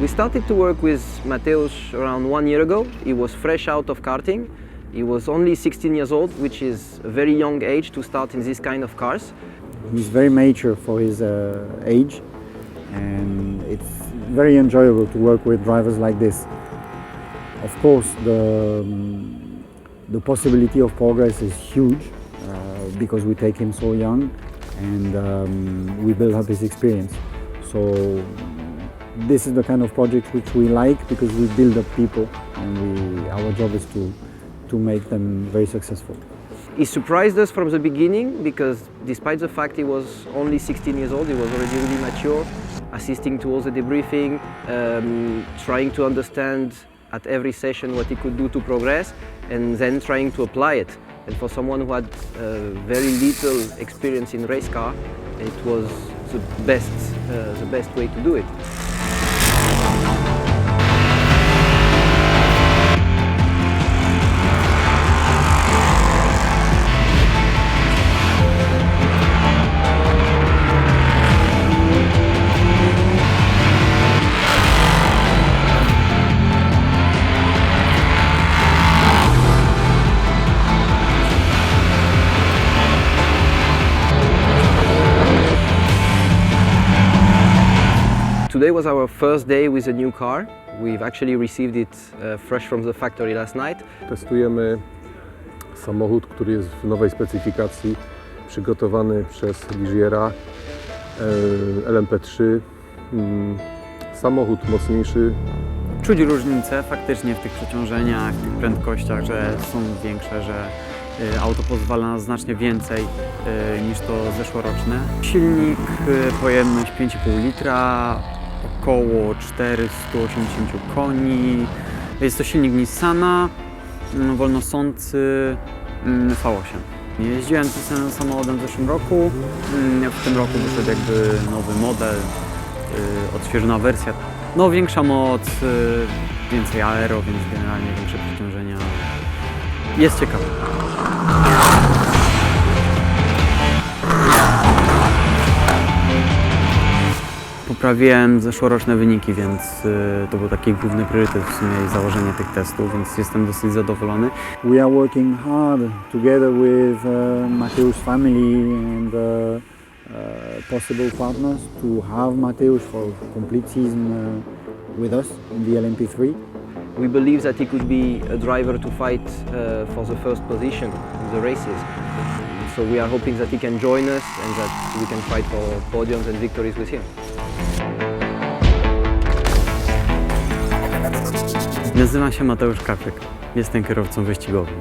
We started to work with Mateusz around one year ago. He was fresh out of karting. He was only 16 years old, which is a very young age to start in this kind of cars. He's very mature for his uh, age, and it's very enjoyable to work with drivers like this. Of course, the, um, the possibility of progress is huge uh, because we take him so young and um, we build up his experience. So, this is the kind of project which we like because we build up people and we, our job is to, to make them very successful. He surprised us from the beginning because, despite the fact he was only 16 years old, he was already really mature, assisting to all the debriefing, um, trying to understand at every session what he could do to progress, and then trying to apply it. And for someone who had uh, very little experience in race car, it was the best, uh, the best way to do it. Thank you. Today was our first day with a new car. We've actually received it uh, fresh from the factory last night. Testujemy samochód, który jest w nowej specyfikacji, przygotowany przez Ligiera e, LMP3. Mm, Samochód mocniejszy, Czuć różnicę faktycznie w tych przeciążeniach, w tych prędkościach, że są większe, że y, auto pozwala na znacznie więcej y, niż to zeszłoroczne. Silnik, pojemność 5,5 litra, około 480 koni. Jest to silnik Nissana, mm, wolnosący mm, V8. Jeździłem tym samochodem w zeszłym roku. Mm, W tym roku wyszedł jakby nowy model, y, odświeżona wersja. No większa moc, y, więcej aero, więc generalnie większe przeciążenia. Jest ciekawe. Poprawiłem zeszłoroczne wyniki, więc y, to był taki główny priorytet w sumie i założenie tych testów, więc jestem dosyć zadowolony. We are working hard together with uh, Mateusz family and uh, uh, possible partners to have Mateusz for complete season uh, with us in the LMP3. We believe that he could be a driver to fight uh, for the first position in the races. So we are hoping that he can join us and that we can fight for podiums and victories with him. Nazywam się Mateusz Kaczyk. Jestem kierowcą wyścigowym.